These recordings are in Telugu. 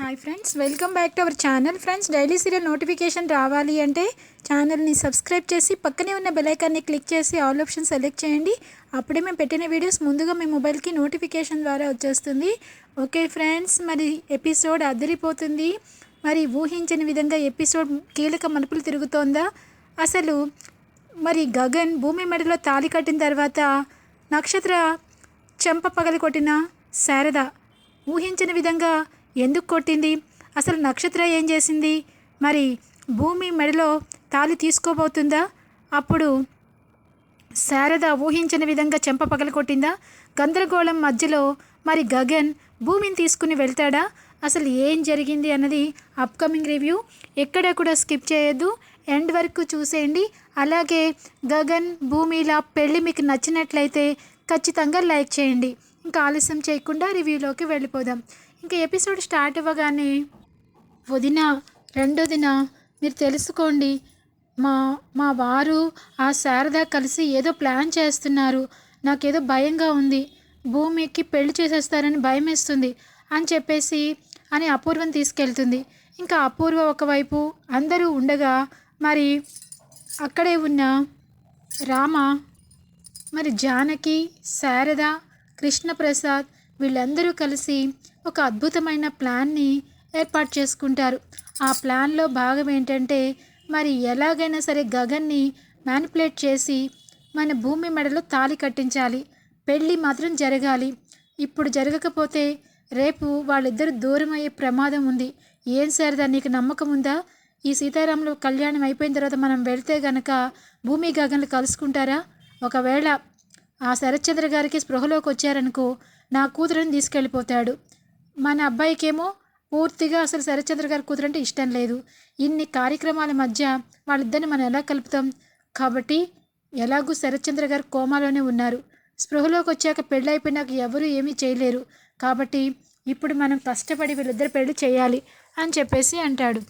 Hi friends welcome back to our channel friends daily serial notification రావాలి అంటే ఛానల్ని సబ్స్క్రైబ్ చేసి పక్కనే ఉన్న బెలైకాన్ని క్లిక్ చేసి ఆల్ ఆప్షన్ సెలెక్ట్ చేయండి. అప్పుడే మేము పెట్టిన వీడియోస్ ముందుగా మీ మొబైల్కి నోటిఫికేషన్ ద్వారా వచ్చేస్తుంది. ఓకే ఫ్రెండ్స్ మరి ఎపిసోడ్ అదిరిపోతుంది. మరి ఊహించని విధంగా ఎపిసోడ్ కీలక మలుపులు తిరుగుతోందా? అసలు మరి గగన్ భూమి మెడలో తాళి కట్టిన తర్వాత నక్షత్ర చెంప పగలు కొట్టిన శారద ఊహించిన విధంగా ఎందుకు కొట్టింది? అసలు నక్షత్ర ఏం చేసింది? మరి భూమి మెడలో తాళి తీసుకోబోతుందా? అప్పుడు శారద ఊహించని విధంగా చెంప పగల కొట్టిందా? గందరగోళం మధ్యలో మరి గగన్ భూమిని తీసుకుని వెళ్తాడా? అసలు ఏం జరిగింది అన్నది అప్కమింగ్ రివ్యూ ఎక్కడ కూడా స్కిప్ చేయొద్దు. ఎండ్ వరకు చూసేయండి. అలాగే గగన్ భూమిలా పెళ్ళి మీకు నచ్చినట్లయితే ఖచ్చితంగా లైక్ చేయండి. ఇంకా ఆలస్యం చేయకుండా రివ్యూలోకి వెళ్ళిపోదాం. ఇంకా ఎపిసోడ్ స్టార్ట్ అవ్వగానే వదిన రెండోదిన మీరు తెలుసుకోండి. మా మా వారు ఆ శారద కలిసి ఏదో ప్లాన్ చేస్తున్నారు. నాకేదో భయంగా ఉంది. భూమికి పెళ్ళి చేసేస్తారని భయం వేస్తుంది అని చెప్పేసి అని అపూర్వం తీసుకెళ్తుంది. ఇంకా అపూర్వ ఒకవైపు అందరూ ఉండగా మరి అక్కడే ఉన్న రామ మరి జానకి శారద కృష్ణప్రసాద్ వీళ్ళందరూ కలిసి ఒక అద్భుతమైన ప్లాన్ని ఏర్పాటు చేసుకుంటారు. ఆ ప్లాన్లో భాగం ఏంటంటే మరి ఎలాగైనా సరే గగన్ని మ్యానిపులేట్ చేసి మన భూమి మెడలో తాళి కట్టించాలి. పెళ్ళి మాత్రం జరగాలి. ఇప్పుడు జరగకపోతే రేపు వాళ్ళిద్దరు దూరం అయ్యే ప్రమాదం ఉంది. ఏం శారదా నీకు నమ్మకం ఉందా? ఈ సీతారాములు కళ్యాణం అయిపోయిన తర్వాత మనం వెళ్తే గనక భూమి గగన్లు కలుసుకుంటారా? ఒకవేళ ఆ శరత్చంద్ర గారికి స్పృహలోకి వచ్చారనుకో నా కూతురుని తీసుకెళ్ళిపోతాడు. మన అబ్బాయికేమో పూర్తిగా అసలు శరత్చంద్ర గారి కూతురంటే ఇష్టం లేదు. ఇన్ని కార్యక్రమాల మధ్య వాళ్ళిద్దరిని మనం ఎలా కలుపుతాం? కాబట్టి ఎలాగూ శరత్చంద్ర గారు కోమాలోనే ఉన్నారు. స్పృహలోకి వచ్చాక పెళ్ళి అయిపోయినాక ఎవరూ ఏమీ చేయలేరు. కాబట్టి ఇప్పుడు మనం కష్టపడి వీళ్ళిద్దరు పెళ్ళి చేయాలి అని చెప్పేసి అంటాడు.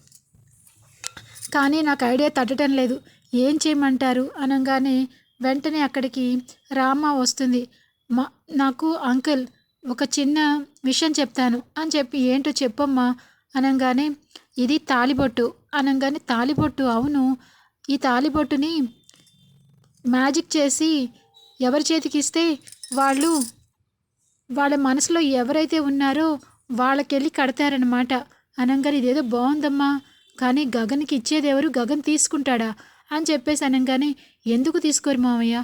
కానీ నాకు ఐడియా తట్టడం లేదు. ఏం చేయమంటారు? అనగానే వెంటనే అక్కడికి రామ వస్తుంది. మా నాకు అంకుల్ ఒక చిన్న విషయం చెప్తాను. అని చెప్పి ఏంటో చెప్పమ్మా అనగానే ఇది తాలిబొట్టు. అనగానే తాలిబొట్టు అవును. ఈ తాలిబొట్టుని మ్యాజిక్ చేసి ఎవరి చేతికి ఇస్తే వాళ్ళు వాళ్ళ మనసులో ఎవరైతే ఉన్నారో వాళ్ళకెళ్ళి కడతారనమాట అనగానే ఇదేదో బాగుందమ్మా కానీ గగన్కి ఇచ్చేది ఎవరు? గగన్ తీసుకుంటాడా? అని చెప్పేసి అనగానే ఎందుకు తీసుకోరు మామయ్య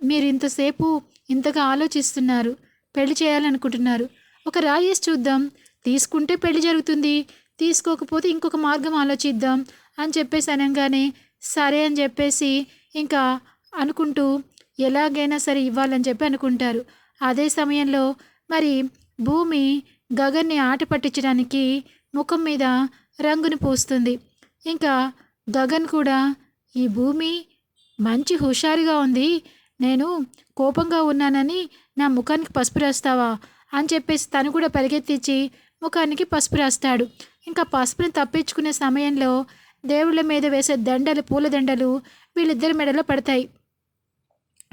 మీరు ఇంతసేపు ఇంతగా ఆలోచిస్తున్నారు. పెళ్ళి చేయాలనుకుంటున్నారు. ఒక రాయేసి చూద్దాం. తీసుకుంటే పెళ్ళి జరుగుతుంది. తీసుకోకపోతే ఇంకొక మార్గం ఆలోచిద్దాం అని చెప్పేసి అనగానే సరే అని చెప్పేసి ఇంకా అనుకుంటూ ఎలాగైనా సరే ఇవ్వాలని చెప్పి అనుకుంటారు. అదే సమయంలో మరి భూమి గగన్ని ఆట పట్టించడానికి ముఖం మీద రంగుని పూస్తుంది. ఇంకా గగన్ కూడా ఈ భూమి మంచి హుషారుగా ఉంది. నేను కోపంగా ఉన్నానని నా ముఖానికి పసుపు రాస్తావా? అని చెప్పేసి తను కూడా పరిగెత్తించి ముఖానికి పసుపు రాస్తాడు. ఇంకా పసుపుని తప్పించుకునే సమయంలో దేవుళ్ళ మీద వేసే దండలు పూల దండలు వీళ్ళిద్దరి మెడలో పడతాయి.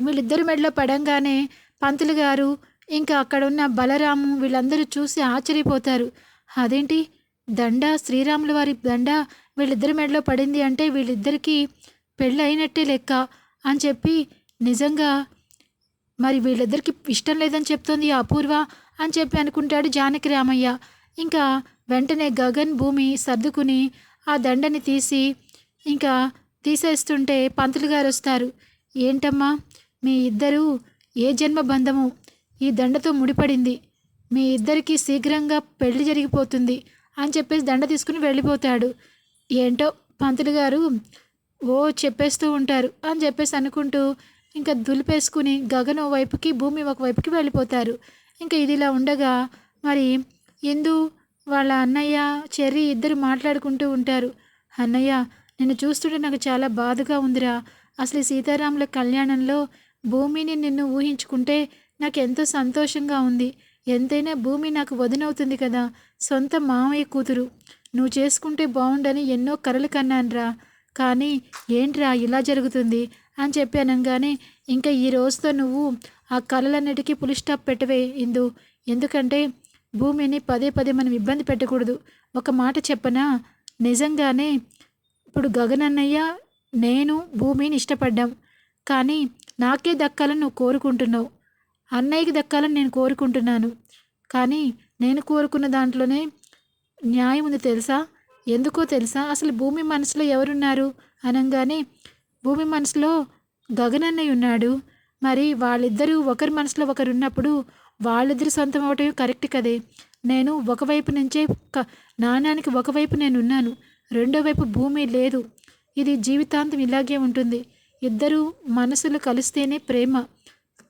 వీళ్ళిద్దరి మెడలో పడంగానే పంతులు గారు ఇంకా అక్కడ ఉన్న బలరాము వీళ్ళందరూ చూసి ఆశ్చర్యపోతారు. అదేంటి? దండ శ్రీరాముల వారి దండ వీళ్ళిద్దరి మెడలో పడింది అంటే వీళ్ళిద్దరికీ పెళ్ళి అయినట్టే లెక్క అని చెప్పి నిజంగా మరి వీళ్ళిద్దరికి ఇష్టం లేదని చెప్తోంది అపూర్వ అని చెప్పి అనుకుంటాడు జానకి రామయ్య. ఇంకా వెంటనే గగన్ భూమి సర్దుకుని ఆ దండని తీసి ఇంకా తీసేస్తుంటే పంతులు గారు వస్తారు. ఏంటమ్మా మీ ఇద్దరు ఏ జన్మ బంధము? ఈ దండతో ముడిపడింది. మీ ఇద్దరికి శీఘ్రంగా పెళ్ళి జరిగిపోతుంది అని చెప్పేసి దండ తీసుకుని వెళ్ళిపోతాడు. ఏంటో పంతులు గారు ఓ చెప్పేస్తూ ఉంటారు అని చెప్పేసి అనుకుంటూ ఇంకా దులిపేసుకుని గగనం వైపుకి భూమి ఒక వైపుకి వెళ్ళిపోతారు. ఇంకా ఇదిలా ఉండగా మరి ఇందు వాళ్ళ అన్నయ్య చెర్రి ఇద్దరు మాట్లాడుకుంటూ ఉంటారు. అన్నయ్య నిన్ను చూస్తుంటే నాకు చాలా బాధగా ఉందిరా. అసలు సీతారాముల కళ్యాణంలో భూమిని నిన్ను ఊహించుకుంటే నాకు ఎంతో సంతోషంగా ఉంది. ఎంతైనా భూమి నాకు వదినవుతుంది కదా సొంత మామయ్య కూతురు. నువ్వు చేసుకుంటే బాగుండని ఎన్నో కరలు కన్నానురా. కానీ ఏంట్రా ఇలా జరుగుతుంది? అని చెప్పి అనగానే ఇంకా ఈ రోజుతో నువ్వు ఆ కళలన్నిటికీ పులి స్టాప్ పెట్టవే ఇందు. ఎందుకంటే భూమిని పదే పదే మనం ఇబ్బంది పెట్టకూడదు. ఒక మాట చెప్పనా? నిజంగానే ఇప్పుడు గగన్ అన్నయ్య నేను భూమిని ఇష్టపడ్డాం. కానీ నాకే దక్కాలని నువ్వు కోరుకుంటున్నావు. అన్నయ్యకి దక్కాలని నేను కోరుకుంటున్నాను. కానీ నేను కోరుకున్న దాంట్లోనే న్యాయం ఉంది తెలుసా? ఎందుకో తెలుసా? అసలు భూమి మనసులో ఎవరున్నారు? అనగానే భూమి మనసులో గగనన్నయ్య ఉన్నాడు మరి వాళ్ళిద్దరూ ఒకరి మనసులో ఒకరు ఉన్నప్పుడు వాళ్ళిద్దరు సొంతం అవటం కరెక్ట్ కదే. నేను ఒకవైపు నుంచే క నాణానికి ఒకవైపు నేను ఉన్నాను రెండో వైపు భూమి లేదు. ఇది జీవితాంతం ఇలాగే ఉంటుంది. ఇద్దరు మనసులు కలిస్తేనే ప్రేమ.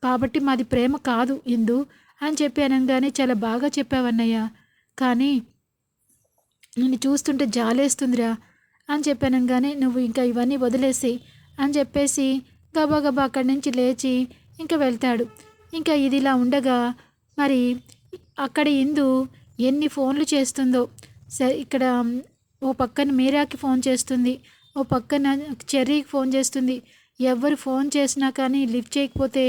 కాబట్టి మాది ప్రేమ కాదు ఇందు అని చెప్పి అనగానే చాలా బాగా చెప్పావన్నయ్య. కానీ నిన్ను చూస్తుంటే జాలేస్తుందిరా అని చెప్పానంగానే నువ్వు ఇంకా ఇవన్నీ వదిలేసి అని చెప్పేసి గబాగబా అక్కడి నుంచి లేచి ఇంకా వెళ్తాడు. ఇంకా ఇది ఇలా ఉండగా మరి అక్కడ ఇందు ఎన్ని ఫోన్లు చేస్తుందో. సరే ఇక్కడ ఓ పక్కన మీరాకి ఫోన్ చేస్తుంది. ఓ పక్కన చెర్రీకి ఫోన్ చేస్తుంది. ఎవరు ఫోన్ చేసినా కానీ లిఫ్ట్ చేయకపోతే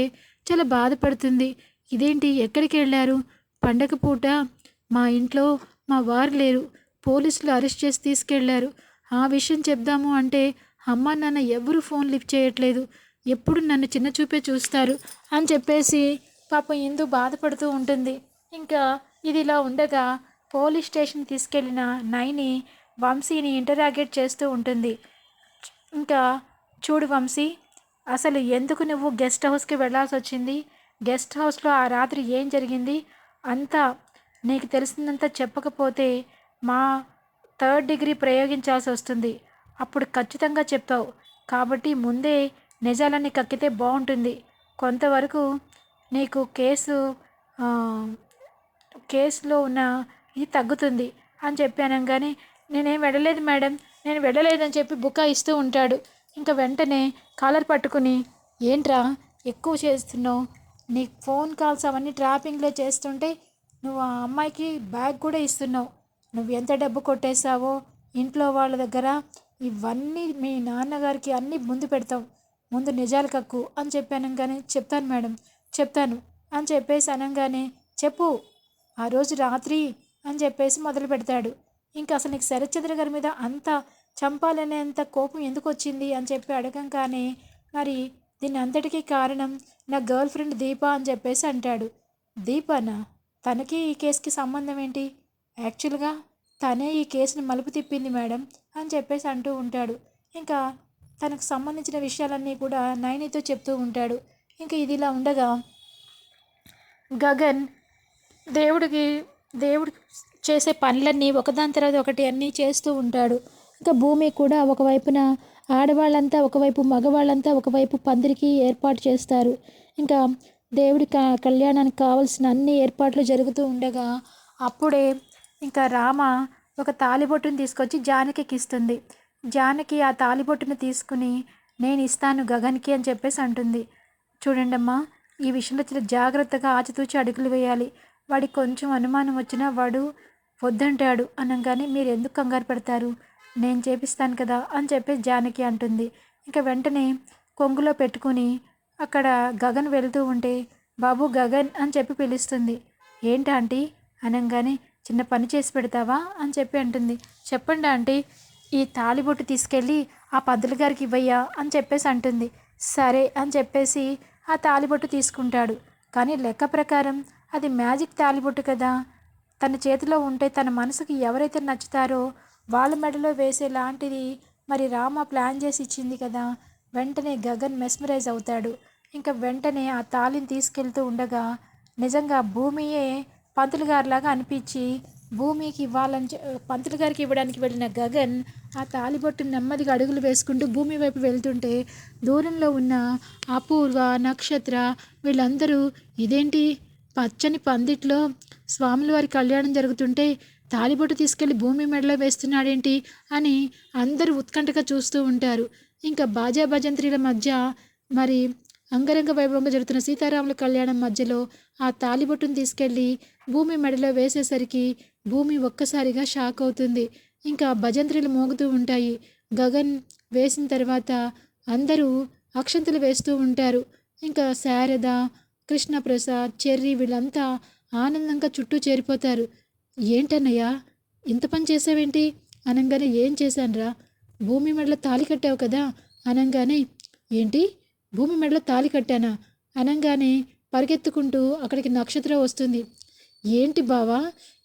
చాలా బాధపడుతుంది. ఇదేంటి ఎక్కడికి వెళ్ళారు? పండగ పూట మా ఇంట్లో మా వారు లేరు. పోలీసులు అరెస్ట్ చేసి తీసుకెళ్ళారు. ఆ విషయం చెప్దాము అంటే అమ్మ నాన్న ఎవరు ఫోన్ లిఫ్ట్ చేయట్లేదు? ఎప్పుడు నన్ను చిన్న చూపే చూస్తారు? అని చెప్పేసి పాపం ఇందు బాధపడుతూ ఉంటుంది. ఇంకా ఇది ఇలా ఉండగా పోలీస్ స్టేషన్ తీసుకెళ్ళిన నైని వంశీని ఇంటరాగేట్ చేస్తూ ఉంటుంది. ఇంకా చూడు వంశీ అసలు ఎందుకు నువ్వు గెస్ట్ హౌస్కి వెళ్ళాల్సి వచ్చింది? గెస్ట్ హౌస్లో ఆ రాత్రి ఏం జరిగింది? అంతా నీకు తెలిసిందంతా చెప్పకపోతే మా థర్డ్ డిగ్రీ ప్రయోగించాల్సి వస్తుంది. అప్పుడు ఖచ్చితంగా చెప్తావు కాబట్టి ముందే నిజాలన్నీ కక్కితే బాగుంటుంది. కొంతవరకు నీకు కేసు కేసులో ఉన్న ఇది తగ్గుతుంది అని చెప్పాను కానీ నేనేం వెళ్ళలేదు మేడం. నేను వెళ్ళలేదని చెప్పి బుకాయిస్తూ ఉంటాడు. ఇంకా వెంటనే కాలర్ పట్టుకుని ఏంట్రా ఎక్కువ చేస్తున్నావు? నీ ఫోన్ కాల్స్ అవన్నీ ట్రాపింగ్లో చేస్తుంటే నువ్వు ఆ అమ్మాయికి బ్యాగ్ కూడా ఇస్తున్నావు. నువ్వు ఎంత డబ్బు కొట్టేశావో ఇంట్లో వాళ్ళ దగ్గర ఇవన్నీ మీ నాన్నగారికి అన్నీ ముందు పెడతాం ముందు నిజాలు కక్కు అని చెప్పాను కానీ చెప్తాను మేడం. చెప్తాను అని చెప్పేసి అనగానే చెప్పు. ఆ రోజు రాత్రి అని చెప్పేసి మొదలు పెడతాడు. ఇంకా అసలు నీకు శరత్చంద్ర గారి మీద అంత చంపాలనేంత కోపం ఎందుకు వచ్చింది అని చెప్పి అడగంగానే మరి దీని అంతటికీ కారణం నా గర్ల్ ఫ్రెండ్ దీప అని చెప్పేసి అంటాడు. దీపనా? తనకి ఈ కేసుకి సంబంధం ఏంటి? యాక్చువల్గా తనే ఈ కేసుని మలుపు తిప్పింది మేడం. అని చెప్పేసి అంటూ ఉంటాడు. ఇంకా తనకు సంబంధించిన విషయాలన్నీ కూడా నయనితో చెప్తూ ఉంటాడు. ఇంకా ఇది ఇలా ఉండగా గగన్ దేవుడికి దేవుడు చేసే పనులన్నీ ఒకదాని తర్వాత ఒకటి అన్నీ చేస్తూ ఉంటాడు. ఇంకా భూమి కూడా ఒకవైపున ఆడవాళ్ళంతా ఒకవైపు మగవాళ్ళంతా ఒకవైపు పందిరికి ఏర్పాటు చేస్తారు. ఇంకా దేవుడి కళ్యాణానికి కావాల్సిన అన్ని ఏర్పాట్లు జరుగుతూ ఉండగా అప్పుడే ఇంకా రామ ఒక తాలిబొట్టును తీసుకొచ్చి జానకికి ఇస్తుంది జానకి ఆ తాలిబొట్టును తీసుకుని నేను ఇస్తాను గగన్కి అని చెప్పేసి అంటుంది. చూడండి అమ్మా ఈ విషయంలో చాలా జాగ్రత్తగా ఆచితూచి అడుగులు వేయాలి. వాడికి కొంచెం అనుమానం వచ్చినా వాడు వద్దంటాడు అనగానే మీరు ఎందుకు కంగారు పడతారు? నేను చేపిస్తాను కదా అని చెప్పి జానకి అంటుంది. ఇంకా వెంటనే కొంగులో పెట్టుకుని అక్కడ గగన్ వెళ్తూ ఉంటే బాబు గగన్ అని చెప్పి పిలుస్తుంది. ఏంటి ఆంటీ? అనగానే చిన్న పని చేసి పెడతావా అని చెప్పి అంటుంది. చెప్పండి ఆంటీ ఈ తాలిబొట్టు తీసుకెళ్ళి ఆ పద్దుల గారికి ఇవ్వయ్యా అని చెప్పేసి అంటుంది. సరే అని చెప్పేసి ఆ తాలిబొట్టు తీసుకుంటాడు. కానీ లెక్క ప్రకారం అది మ్యాజిక్ తాలిబొట్టు కదా. తన చేతిలో ఉంటే తన మనసుకి ఎవరైతే నచ్చుతారో వాళ్ళ మెడలో వేసేలాంటిది మరి రామ ప్లాన్ చేసి ఇచ్చింది కదా. వెంటనే గగన్ మెస్మరైజ్ అవుతాడు. ఇంకా వెంటనే ఆ తాళిని తీసుకెళ్తూ ఉండగా నిజంగా భూమియే పంతులు గారిలాగా అనిపించి భూమికి ఇవ్వాలని పంతులు గారికి ఇవ్వడానికి వెళ్ళిన గగన్ ఆ తాలిబొట్టు నెమ్మదిగా అడుగులు వేసుకుంటూ భూమి వైపు వెళ్తుంటే దూరంలో ఉన్న అపూర్వ నక్షత్ర వీళ్ళందరూ ఇదేంటి? పచ్చని పందిట్లో స్వాముల వారి కళ్యాణం జరుగుతుంటే తాలిబొట్టు తీసుకెళ్ళి భూమి మెడలో వేస్తున్నాడేంటి? అని అందరూ ఉత్కంఠగా చూస్తూ ఉంటారు. ఇంకా బాజా భజంత్రీల మధ్య మరి అంగరంగ వైభవంగా జరుగుతున్న సీతారాముల కళ్యాణం మధ్యలో ఆ తాలిబొట్టును తీసుకెళ్ళి భూమి మెడలో వేసేసరికి భూమి ఒక్కసారిగా షాక్ అవుతుంది. ఇంకా భజంత్రులు మోగుతూ ఉంటాయి. గగన్ వేసిన తర్వాత అందరూ అక్షంతలు వేస్తూ ఉంటారు. ఇంకా శారద కృష్ణప్రసాద్ చెర్రీ వీళ్ళంతా ఆనందంగా చుట్టూ చేరిపోతారు. ఏంటన్నయ్యా ఇంత పని చేసావేంటి? అనగానే ఏం చేశానురా? భూమి మెడలో తాళి కట్టావు కదా? అనగానే ఏంటి? భూమి మెడలో తాళి కట్టానా? అనగానే పరిగెత్తుకుంటూ అక్కడికి నక్షత్రం వస్తుంది. ఏంటి బావా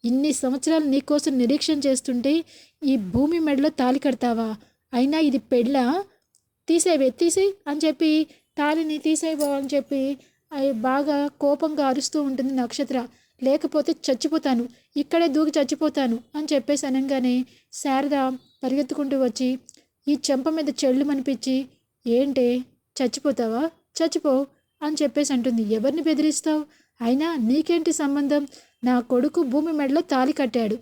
ఇన్ని సంవత్సరాలు నీకోసం నిరీక్షణ చేస్తుంటే ఈ భూమి మెడలో తాళి కడతావా? అయినా ఇది పెళ్ళ? తీసేవే తీసేయి అని చెప్పి తాళిని తీసేయబో అని చెప్పి అవి బాగా కోపంగా అరుస్తూ ఉంటుంది నక్షత్ర. లేకపోతే చచ్చిపోతాను ఇక్కడే దూకి చచ్చిపోతాను అని చెప్పేసి అనగానే శారద పరిగెత్తుకుంటూ వచ్చి ఈ చెంప మీద చెళ్ళు అనిపించి ఏంటే? చచ్చిపోతావా? చచ్చిపో అని చెప్పేసి అంటుంది. ఎవరిని బెదిరిస్తావు? అయినా నీకేంటి సంబంధం? నా కొడుకు భూమి మెడలో తాళి కట్టాడు.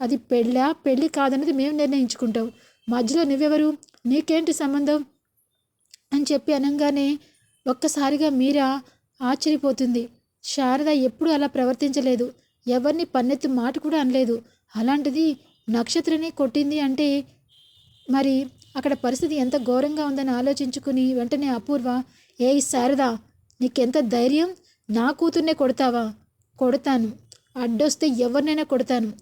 అది పెళ్ళా పెళ్ళి కాదన్నది మేము నిర్ణయించుకుంటాం. మధ్యలో నువ్వెవరు? నీకేంటి సంబంధం? అని చెప్పి అనగానే ఒక్కసారిగా మీరా ఆశ్చర్యపోతుంది. శారద ఎప్పుడూ అలా ప్రవర్తించలేదు. ఎవరిని పన్నెత్తు మాట కూడా అనలేదు. అలాంటిది నక్షత్రని కొట్టింది అంటే మరి అక్కడ పరిస్థితి ఎంత ఘోరంగా ఉందని ఆలోచించుకుని వెంటనే అపూర్వ ఏయ్ శారదా నీకెంత ధైర్యం? నా కూతుర్నే కొడతావా? కొడతాను. అడ్డొస్తే ఎవరినైనా కొడతాను.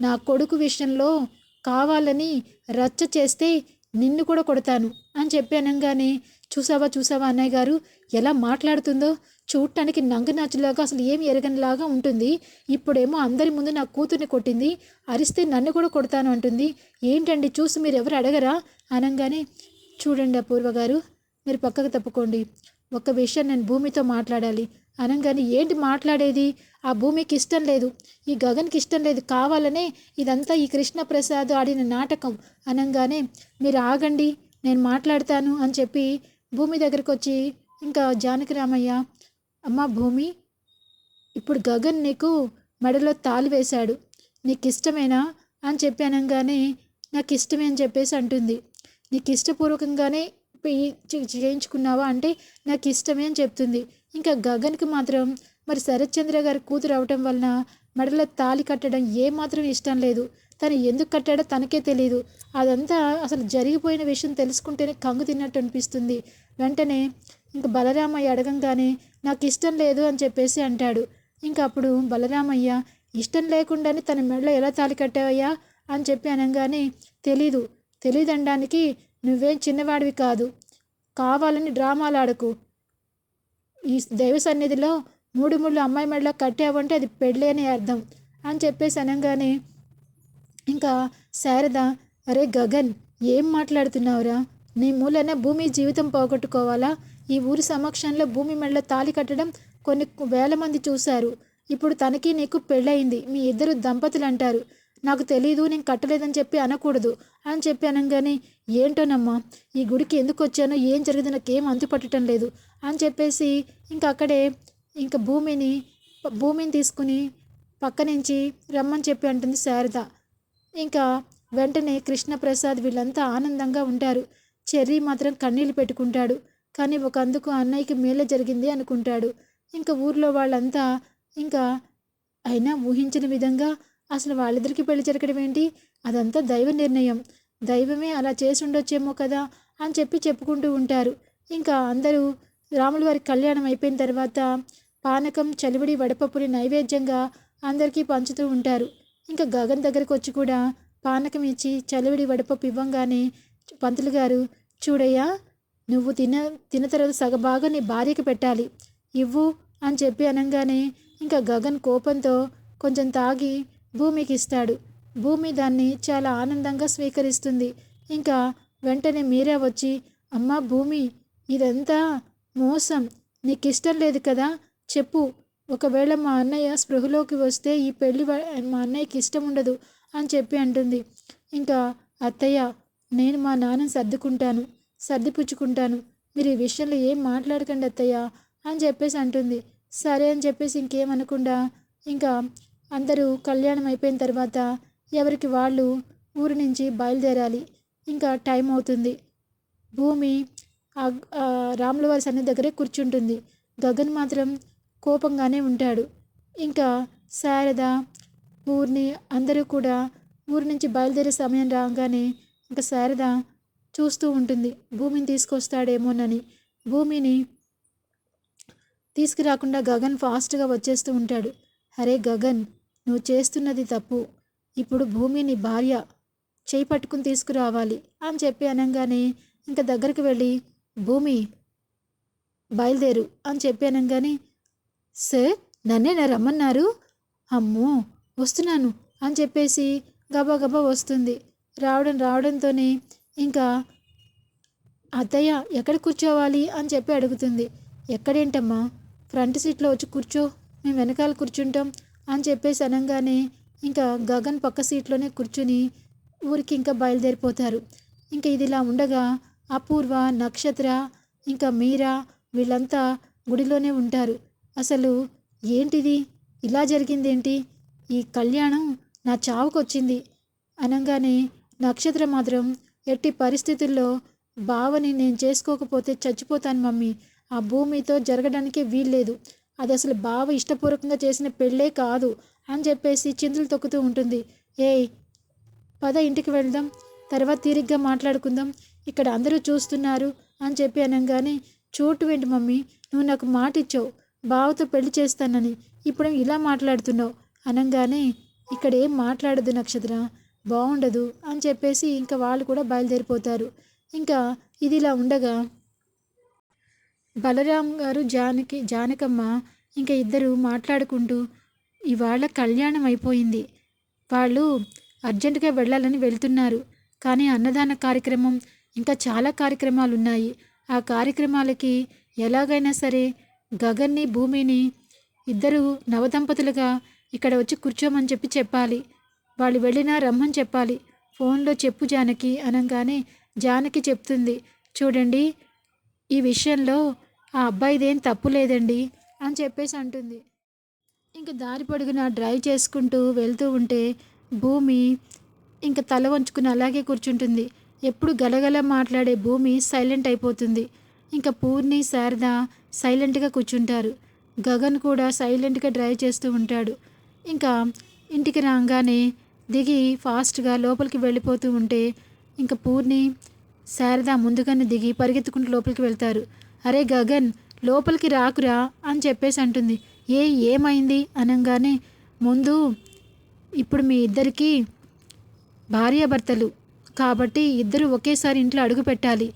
నా కొడుకు విషయంలో కావాలని రచ్చ చేస్తే నిన్ను కూడా కొడతాను అని చెప్పి అనగానే చూసావా చూసావా అన్నయ్య గారు ఎలా మాట్లాడుతుందో? చూడటానికి నంగనాచులాగా అసలు ఏమి ఎరగనిలాగా ఉంటుంది. ఇప్పుడేమో అందరి ముందు నా కూతుర్ని కొట్టింది అరిస్తే నన్ను కూడా కొడతాను అంటుంది. ఏంటండి చూసి మీరు ఎవరు అడగరా? అనగానే చూడండి అపూర్వ గారు మీరు పక్కకు తప్పుకోండి. ఒక విషయం నేను భూమితో మాట్లాడాలి. అనగానే ఏంటి మాట్లాడేది? ఆ భూమికి ఇష్టం లేదు. ఈ గగన్కి ఇష్టం లేదు. కావాలనే ఇదంతా ఈ కృష్ణప్రసాద్ ఆడిన నాటకం. అనగానే మీరు ఆగండి నేను మాట్లాడతాను అని చెప్పి భూమి దగ్గరికి వచ్చి ఇంకా జానకి రామయ్య అమ్మ భూమి ఇప్పుడు గగన్ నీకు మెడలో తాళి వేశాడు. నీకు ఇష్టమేనా అని చెప్పి అనగానే నాకు ఇష్టమే అని చెప్పేసి అంటుంది. నీకు ఇష్టపూర్వకంగానే చేయించుకున్నావా అంటే నాకు ఇష్టమే అని చెప్తుంది. ఇంకా గగన్కి మాత్రం మరి శరత్చంద్ర గారి కూతురు అవటం వలన మెడలో తాళి కట్టడం ఏమాత్రం ఇష్టం లేదు. తను ఎందుకు కట్టాడో తనకే తెలియదు అదంతా అసలు జరిగిపోయిన విషయం తెలుసుకుంటేనే కంగు తిన్నట్టు అనిపిస్తుంది. వెంటనే ఇంకా బలరామయ్య అడగంగానే నాకు ఇష్టం లేదు అని చెప్పేసి అంటాడు. ఇంకా అప్పుడు బలరామయ్య ఇష్టం లేకుండానే తన మెడలో ఎలా తాళి కట్టావయ్యా? అని చెప్పి అనగానే తెలీదు. తెలియదనడానికి నువ్వేం చిన్నవాడివి కాదు. కావాలని డ్రామాలాడకు. ఈ దైవ సన్నిధిలో మూడు ముళ్ళు అమ్మాయి మెడలో కట్టావంటే అది పెళ్ళి అని అర్థం అని చెప్పేసి అనగానే ఇంకా శారద అరే గగన్ ఏం మాట్లాడుతున్నావురా? నీ మూలన భూమి జీవితం పోగొట్టుకోవాలా? ఈ ఊరి సమక్షంలో భూమి మెడలో తాళి కట్టడం కొన్ని వేల మంది చూశారు. ఇప్పుడు తనకి నీకు పెళ్ళయింది. మీ ఇద్దరు దంపతులు అంటారు నాకు తెలీదు నేను కట్టలేదని చెప్పి అనకూడదు అని చెప్పి అనగానే ఏంటోనమ్మా ఈ గుడికి ఎందుకు వచ్చానో ఏం జరిగిందో నాకు ఏం అంతుపట్టడం లేదు అని చెప్పేసి ఇంకా అక్కడే ఇంకా భూమిని భూమిని తీసుకుని పక్క నుంచి రమ్మని చెప్పి అంటుంది శారద. ఇంకా వెంటనే కృష్ణప్రసాద్ వీళ్ళంతా ఆనందంగా ఉంటారు. చెర్రీ మాత్రం కన్నీళ్ళు పెట్టుకుంటాడు. కానీ ఒక అందుకు అన్నయ్యకి మేలే జరిగింది అనుకుంటాడు. ఇంకా ఊర్లో వాళ్ళంతా ఇంకా అయినా ఊహించిన విధంగా అసలు వాళ్ళిద్దరికి పెళ్ళి జరగడం ఏంటి? అదంతా దైవ నిర్ణయం. దైవమే అలా చేసి ఉండొచ్చేమో కదా అని చెప్పి చెప్పుకుంటూ ఉంటారు. ఇంకా అందరూ రాముల వారి కళ్యాణం అయిపోయిన తర్వాత పానకం చలివిడి వడపప్పుని నైవేద్యంగా అందరికీ పంచుతూ ఉంటారు. ఇంకా గగన్ దగ్గరికి వచ్చి కూడా పానకం ఇచ్చి చలివిడి వడపప్పు ఇవ్వంగానే పంతులు గారు చూడయ్యా నువ్వు తిన తిన్న తర్వాత సగభాగం నీ భార్యకి పెట్టాలి. ఇవ్వు అని చెప్పి అనగానే ఇంకా గగన్ కోపంతో కొంచెం తాగి భూమికి ఇస్తాడు భూమి దాన్ని చాలా ఆనందంగా స్వీకరిస్తుంది. ఇంకా వెంటనే మీరా వచ్చి అమ్మ భూమి ఇదంతా మోసం. నీకు ఇష్టం లేదు కదా? చెప్పు. ఒకవేళ మా అన్నయ్య స్పృహలోకి వస్తే ఈ పెళ్ళి మా అన్నయ్యకి ఇష్టం ఉండదు అని చెప్పి అంటుంది. ఇంకా అత్తయ్య నేను మా నాన్నని సర్దుకుంటాను సర్దిపుచ్చుకుంటాను. మీరు ఈ విషయంలో ఏం మాట్లాడకండి అత్తయ్య అని చెప్పేసి అంటుంది. సరే అని చెప్పేసి ఇంకేమనకుండా ఇంకా అందరూ కళ్యాణం అయిపోయిన తర్వాత ఎవరికి వాళ్ళు ఊరి నుంచి బయలుదేరాలి. ఇంకా టైం అవుతుంది. భూమి రాములవారి సన్ని దగ్గరే కూర్చుంటుంది. గగన్ మాత్రం కోపంగానే ఉంటాడు. ఇంకా శారద ఊరిని అందరూ కూడా ఊరి నుంచి బయలుదేరే సమయం రాగానే ఇంకా శారద చూస్తూ ఉంటుంది. భూమిని తీసుకొస్తాడేమోనని. భూమిని తీసుకురాకుండా గగన్ ఫాస్ట్గా వచ్చేస్తూ ఉంటాడు. అరే గగన్ నువ్వు చేస్తున్నది తప్పు. ఇప్పుడు భూమి నీ భార్య చేయి పట్టుకుని తీసుకురావాలి అని చెప్పి అనగానే ఇంకా దగ్గరికి వెళ్ళి భూమి బయలుదేరు అని చెప్పి అనగానే సార్ నన్నే నా రమ్మన్నారు? అమ్మో వస్తున్నాను అని చెప్పేసి గబా గబా వస్తుంది. రావడం రావడంతోనే ఇంకా అత్తయ్య ఎక్కడ కూర్చోవాలి? అని చెప్పి అడుగుతుంది. ఎక్కడేంటమ్మా? ఫ్రంట్ సీట్లో వచ్చి కూర్చో. మేము వెనకాల కూర్చుంటాం. అని చెప్పేసి అనగానే ఇంకా గగన్ పక్క సీట్లోనే కూర్చుని ఊరికి ఇంకా బయలుదేరిపోతారు. ఇంకా ఇదిలా ఉండగా అపూర్వ నక్షత్ర ఇంకా మీరా వీళ్ళంతా గుడిలోనే ఉంటారు. అసలు ఏంటిది? ఇలా జరిగిందేంటి? ఈ కళ్యాణం నా చావుకొచ్చింది. అనగానే నక్షత్ర మాత్రం ఎట్టి పరిస్థితుల్లో బావని నేను చేసుకోకపోతే చచ్చిపోతాను మమ్మీ. ఆ భూమితో జరగడానికే వీల్లేదు. అది అసలు బావ ఇష్టపూర్వకంగా చేసిన పెళ్ళే కాదు అని చెప్పేసి చిందులు తొక్కుతూ ఉంటుంది. ఏయ్ పద ఇంటికి వెళ్దాం తర్వాత తీరిగ్గా మాట్లాడుకుందాం ఇక్కడ అందరూ చూస్తున్నారు అని చెప్పి అనగానే చోటు ఏంటి మమ్మీ నువ్వు నాకు మాట ఇచ్చావు బావతో పెళ్ళి చేస్తానని ఇప్పుడు ఇలా మాట్లాడుతున్నావు. అనగానే ఇక్కడ ఏం మాట్లాడదు నక్షత్ర బాగుండదు అని చెప్పేసి ఇంకా వాళ్ళు కూడా బయలుదేరిపోతారు. ఇంకా ఇది ఇలా ఉండగా బలరాం గారు జానకి జానకమ్మ ఇంకా ఇద్దరు మాట్లాడుకుంటూ ఇవాళ కళ్యాణం అయిపోయింది. వాళ్ళు అర్జెంటుగా వెళ్ళాలని వెళ్తున్నారు. కానీ అన్నదాన కార్యక్రమం ఇంకా చాలా కార్యక్రమాలు ఉన్నాయి ఆ కార్యక్రమాలకి ఎలాగైనా సరే గగన్ని భూమిని ఇద్దరు నవదంపతులుగా ఇక్కడ వచ్చి కూర్చోమని చెప్పి చెప్పాలి. వాళ్ళు వెళ్ళినా రమ్మని చెప్పాలి. ఫోన్లో చెప్పు జానకి అనగానే జానకి చెప్తుంది. చూడండి ఈ విషయంలో ఆ అబ్బాయిదేం తప్పు లేదండి అని చెప్పేసి అంటుంది. ఇంక దారి పొడుగున డ్రైవ్ చేసుకుంటూ వెళ్తూ ఉంటే భూమి ఇంక తల వంచుకుని అలాగే కూర్చుంటుంది. ఎప్పుడు గలగల మాట్లాడే భూమి సైలెంట్ అయిపోతుంది. ఇంకా పూర్ణి శారద సైలెంట్గా కూర్చుంటారు. గగన్ కూడా సైలెంట్గా డ్రైవ్ చేస్తూ ఉంటాడు. ఇంకా ఇంటికి రాగానే దిగి ఫాస్ట్గా లోపలికి వెళ్ళిపోతూ ఉంటే ఇంకా పూర్ణి శారద ముందుగానే దిగి పరిగెత్తుకుంటూ లోపలికి వెళ్తారు. అరే గగన్ లోపలికి రాకురా అని చెప్పేసి అంటుంది. ఏ ఏమైంది? అనగానే ముందు ఇప్పుడు మీ ఇద్దరికీ భార్యాభర్తలు కాబట్టి ఇద్దరు ఒకేసారి ఇంట్లో అడుగు పెట్టాలి.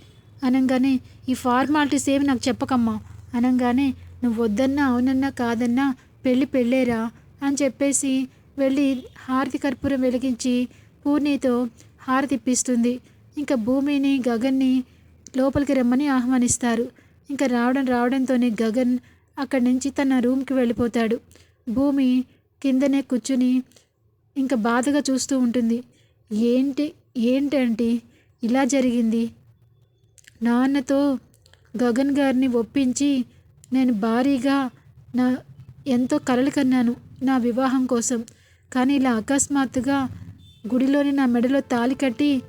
అనగానే ఈ ఫార్మాలిటీస్ ఏమి నాకు చెప్పకమ్మా. అనగానే నువ్వు వద్దన్నా అవునన్నా కాదన్నా పెళ్ళి పెళ్ళేరా అని చెప్పేసి వెళ్ళి హారతి కర్పూరం వెలిగించి పూర్ణితో హారతి ఇప్పిస్తుంది ఇంకా భూమిని గగన్ని లోపలికి రమ్మని ఆహ్వానిస్తారు. ఇంకా రావడం రావడంతోనే గగన్ అక్కడి నుంచి తన రూమ్కి వెళ్ళిపోతాడు. భూమి కిందనే కూర్చుని ఇంకా బాధగా చూస్తూ ఉంటుంది. ఏంటి ఏంటంటే ఇలా జరిగింది. నాన్నతో గగన్ గారిని ఒప్పించి నేను భారీగా నా ఎంతో కలలు కన్నాను నా వివాహం కోసం. కానీ ఇలా అకస్మాత్తుగా గుడిలోని నా మెడలో తాలి కట్టి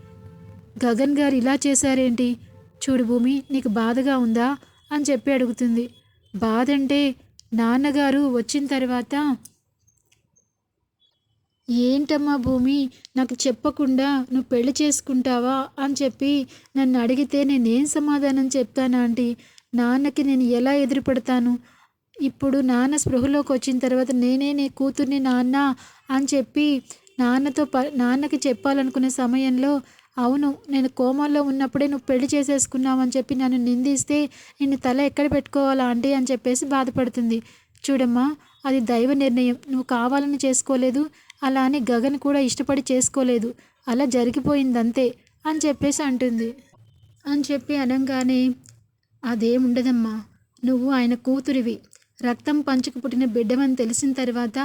గగన్ గారు ఇలా చేశారేంటి? చూడు భూమి నీకు బాధగా ఉందా? అని చెప్పి అడుగుతుంది. బాధ అంటే నాన్నగారు వచ్చిన తర్వాత ఏంటమ్మా భూమి నాకు చెప్పకుండా నువ్వు పెళ్ళి చేసుకుంటావా? అని చెప్పి నన్ను అడిగితే నేనేం సమాధానం చెప్తాను ఆంటీ? నాన్నకి నేను ఎలా ఎదురుపడతాను? ఇప్పుడు నాన్న స్పృహలోకి వచ్చిన తర్వాత నేనే నీ కూతుర్ని నాన్న అని చెప్పి నాన్నతో ప నాన్నకి చెప్పాలనుకునే సమయంలో అవును నేను కోమాలో ఉన్నప్పుడే నువ్వు పెళ్ళి చేసేసుకున్నావని చెప్పి నన్ను నిందిస్తే నిన్ను తల ఎక్కడ పెట్టుకోవాలా ఆంటీ అని చెప్పేసి బాధపడుతుంది. చూడమ్మా అది దైవ నిర్ణయం. నువ్వు కావాలని చేసుకోలేదు అలా అని గగన్ కూడా ఇష్టపడి చేసుకోలేదు. అలా జరిగిపోయింది అంతే అని చెప్పేసి అంటుంది. అని చెప్పి అనగానే అదేముండదమ్మా నువ్వు ఆయన కూతురివి. రక్తం పంచుకు పుట్టిన బిడ్డమని తెలిసిన తర్వాత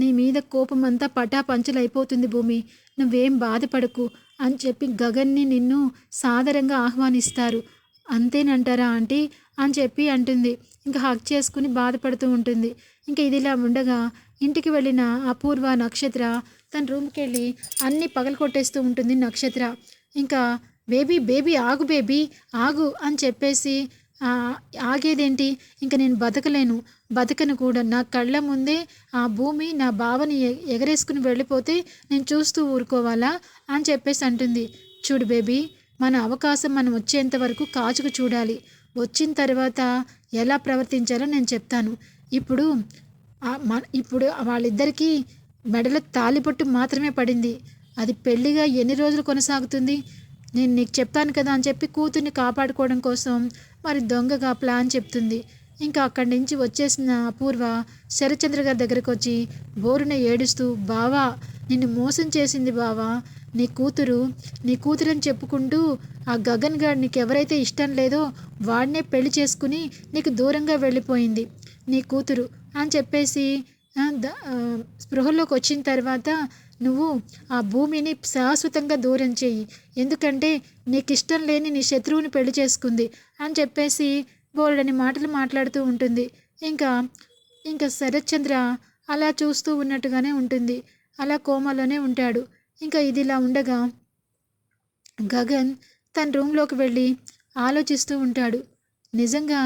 నీ మీద కోపం అంతా పటా పంచులైపోతుంది భూమి. నువ్వేం బాధపడకు. అని చెప్పి గగన్ని నిన్ను సాదరంగా ఆహ్వానిస్తారు. అంతేనంటారా ఆంటీ? అని చెప్పి అంటుంది. ఇంకా హక్ చేసుకుని బాధపడుతూ ఉంటుంది. ఇంకా ఇదిలా ఉండగా ఇంటికి వెళ్ళిన అపూర్వ నక్షత్ర తన రూమ్కి వెళ్ళి అన్నీ పగలు కొట్టేస్తూ ఉంటుంది నక్షత్ర. ఇంకా బేబీ బేబీ ఆగు బేబీ ఆగు అని చెప్పేసి ఆగేదేంటి? ఇంకా నేను బతకలేను. బతకను కూడా. నా కళ్ళ ముందే ఆ భూమి నా బావని ఎగరేసుకుని వెళ్ళిపోతే నేను చూస్తూ ఊరుకోవాలా? అని చెప్పేసి అంటుంది. చూడు బేబీ మన అవకాశం మనం వచ్చేంత వరకు కాచుకు చూడాలి. వచ్చిన తర్వాత ఎలా ప్రవర్తించాలో నేను చెప్తాను. ఇప్పుడు మన ఇప్పుడు వాళ్ళిద్దరికీ మెడలో తాలిపట్టు మాత్రమే పడింది. అది పెళ్ళిగా ఎన్ని రోజులు కొనసాగుతుంది? నేను నీకు చెప్పాను కదా అని చెప్పి కూతుర్ని కాపాడుకోవడం కోసం మరి దొంగగా ప్లాన్ చెప్తుంది. ఇంకా అక్కడి నుంచి వచ్చేసిన అపూర్వ శరచంద్ర గారి దగ్గరకు వచ్చి బోరున ఏడుస్తూ బావా నిన్ను మోసం చేసింది బావా నీ కూతురు నీ కూతురని చెప్పుకుంటూ ఆ గగన్ గారు నీకు ఎవరైతే ఇష్టం లేదో వాడినే పెళ్ళి చేసుకుని నీకు దూరంగా వెళ్ళిపోయింది. నీ కూతురు అని చెప్పేసి స్పృహలోకి వచ్చిన తర్వాత నువ్వు ఆ భూమిని శాశ్వతంగా దూరం చేయి ఎందుకంటే నీకు ఇష్టం లేని నీ శత్రువుని పెళ్ళి చేసుకుంది అని చెప్పేసి బోల్డని మాటలు మాట్లాడుతూ ఉంటుంది. ఇంకా ఇంకా శరత్చంద్ర అలా చూస్తూ ఉన్నట్టుగానే ఉంటుంది. అలా కోమాలోనే ఉంటాడు. ఇంకా ఇది ఇలా ఉండగా గగన్ తన రూమ్లోకి వెళ్ళి ఆలోచిస్తూ ఉంటాడు. నిజంగా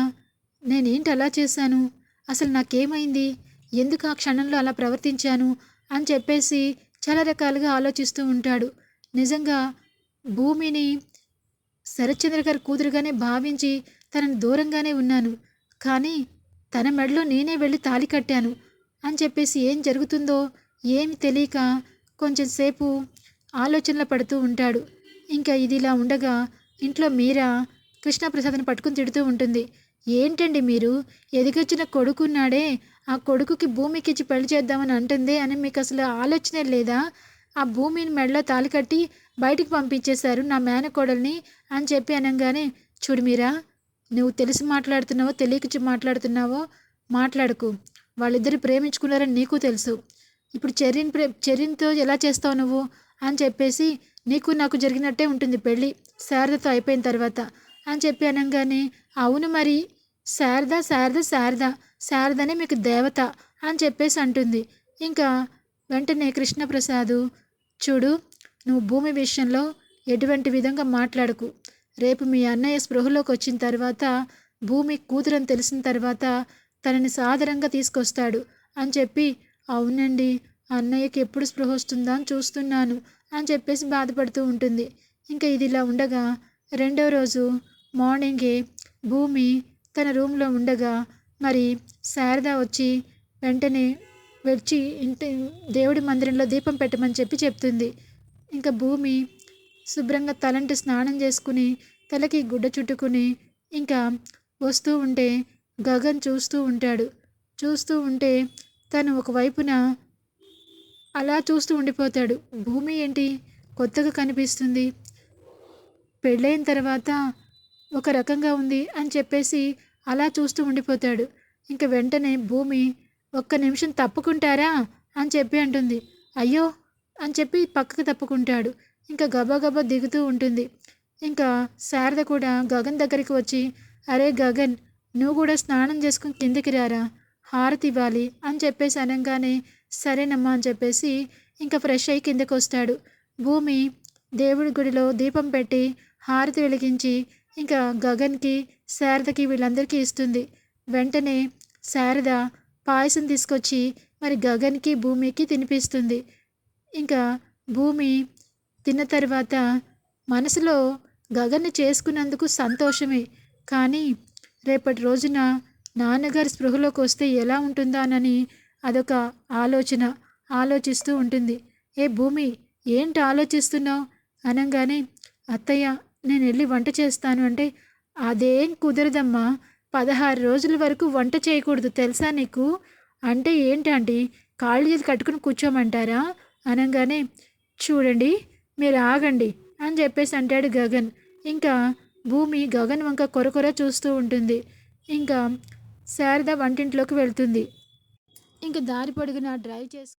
నేనేంటి అలా చేశాను? అసలు నాకేమైంది? ఎందుకు ఆ క్షణంలో అలా ప్రవర్తించాను అని చెప్పేసి చాలా రకాలుగా ఆలోచిస్తూ ఉంటాడు. నిజంగా భూమిని శరత్చంద్ర గారి కూతురుగానే భావించి తనని దూరంగానే ఉన్నాను. కానీ తన మెడలో నేనే వెళ్ళి తాళి కట్టాను అని చెప్పేసి ఏం జరుగుతుందో ఏమి తెలియక కొంచెం సేపు పడుతూ ఉంటాడు. ఇంకా ఇది ఇలా ఉండగా ఇంట్లో మీరా కృష్ణప్రసాద్ని పట్టుకుని తిడుతూ ఉంటుంది. ఏంటండి మీరు? ఎదిగొచ్చిన కొడుకున్నాడే ఆ కొడుకుకి భూమికిచ్చి పెళ్ళి చేద్దామని అంటుంది అని మీకు అసలు ఆలోచనే లేదా? ఆ భూమిని మెడలో తాళి కట్టి బయటికి పంపించేశారు నా మేనకోడల్ని అని చెప్పి అనగానే చూడు మీరా నువ్వు తెలిసి మాట్లాడుతున్నావో తెలియకిచ్చి మాట్లాడుతున్నావో మాట్లాడకు. వాళ్ళిద్దరు ప్రేమించుకున్నారని నీకు తెలుసు. ఇప్పుడు చెర్రిన్ ప్రే చెర్రిన్తో ఎలా చేస్తావు నువ్వు? అని చెప్పేసి నీకు నాకు జరిగినట్టే ఉంటుంది పెళ్ళి శారదతో అయిపోయిన తర్వాత. అని చెప్పి అనగానే అవును మరి. శారద శారద శారద. శారదనే మీకు దేవత అని చెప్పేసి అంటుంది. ఇంకా వెంటనే కృష్ణప్రసాదు చూడు నువ్వు భూమి విషయంలో ఎటువంటి విధంగా మాట్లాడకు. రేపు మీ అన్నయ్య స్పృహలోకి వచ్చిన తర్వాత భూమి కూతురని తెలిసిన తర్వాత తనని సాదరంగా తీసుకొస్తాడు అని చెప్పి అవునండి అన్నయ్యకి ఎప్పుడు స్పృహ వస్తుందా అని చూస్తున్నాను అని చెప్పేసి బాధపడుతూ ఉంటుంది. ఇంకా ఇది ఇలా ఉండగా రెండో రోజు మార్నింగే భూమి తన రూమ్లో ఉండగా మరి శారద వచ్చి వెంటనే వచ్చి ఇంటి దేవుడి మందిరంలో దీపం పెట్టమని చెప్పి చెప్తుంది. ఇంకా భూమి శుభ్రంగా తలంటి స్నానం చేసుకుని తలకి గుడ్డ చుట్టుకుని ఇంకా వస్తూ ఉంటే గగన్ చూస్తూ ఉంటాడు. చూస్తూ ఉంటే తను ఒకవైపున అలా చూస్తూ ఉండిపోతాడు. భూమి ఏంటి? కొత్తగా కనిపిస్తుంది. పెళ్ళైన తర్వాత ఒక రకంగా ఉంది అని చెప్పేసి అలా చూస్తూ ఉండిపోతాడు. ఇంక వెంటనే భూమి ఒక్క నిమిషం తప్పుకుంటారా? అని చెప్పి అంటుంది. అయ్యో! అని చెప్పి పక్కకు తప్పుకుంటాడు. ఇంకా గబా దిగుతూ ఉంటుంది. ఇంకా శారద కూడా గగన్ దగ్గరికి వచ్చి అరే గగన్ నువ్వు కూడా స్నానం చేసుకుని కిందికి రారా హారతి ఇవ్వాలి అని చెప్పేసి అనగానే సరేనమ్మా అని చెప్పేసి ఇంకా ఫ్రెష్ అయ్యి కిందకు వస్తాడు. భూమి దేవుడి గుడిలో దీపం పెట్టి హారతి వెలిగించి ఇంకా గగన్కి శారదకి వీళ్ళందరికీ ఇస్తుంది. వెంటనే శారద పాయసం తీసుకొచ్చి మరి గగన్కి భూమికి తినిపిస్తుంది. ఇంకా భూమి తిన్న తర్వాత మనసులో గగన్ని చేసుకున్నందుకు సంతోషమే. కానీ రేపటి రోజున నాన్నగారి స్పృహలోకి వస్తే ఎలా ఉంటుందానని అదొక ఆలోచన ఆలోచిస్తూ ఉంటుంది. ఏ భూమి ఏంటి ఆలోచిస్తున్నావు? అనగానే అత్తయ్య నేను వెళ్ళి వంట చేస్తాను. అంటే అదేం కుదరదమ్మా. పదహారు రోజుల వరకు వంట చేయకూడదు తెలుసా నీకు? అంటే ఏంటండి కాళ్ళు చేతి కట్టుకుని కూర్చోమంటారా? అనగానే చూడండి మీరు ఆగండి అని చెప్పేసి అంటాడు గగన్. ఇంకా భూమి గగన్ వంక కొరకొర చూస్తూ ఉంటుంది. ఇంకా శారద వంటింట్లోకి వెళ్తుంది. ఇంకా దారి పొడుగున డ్రైవ్ చేసి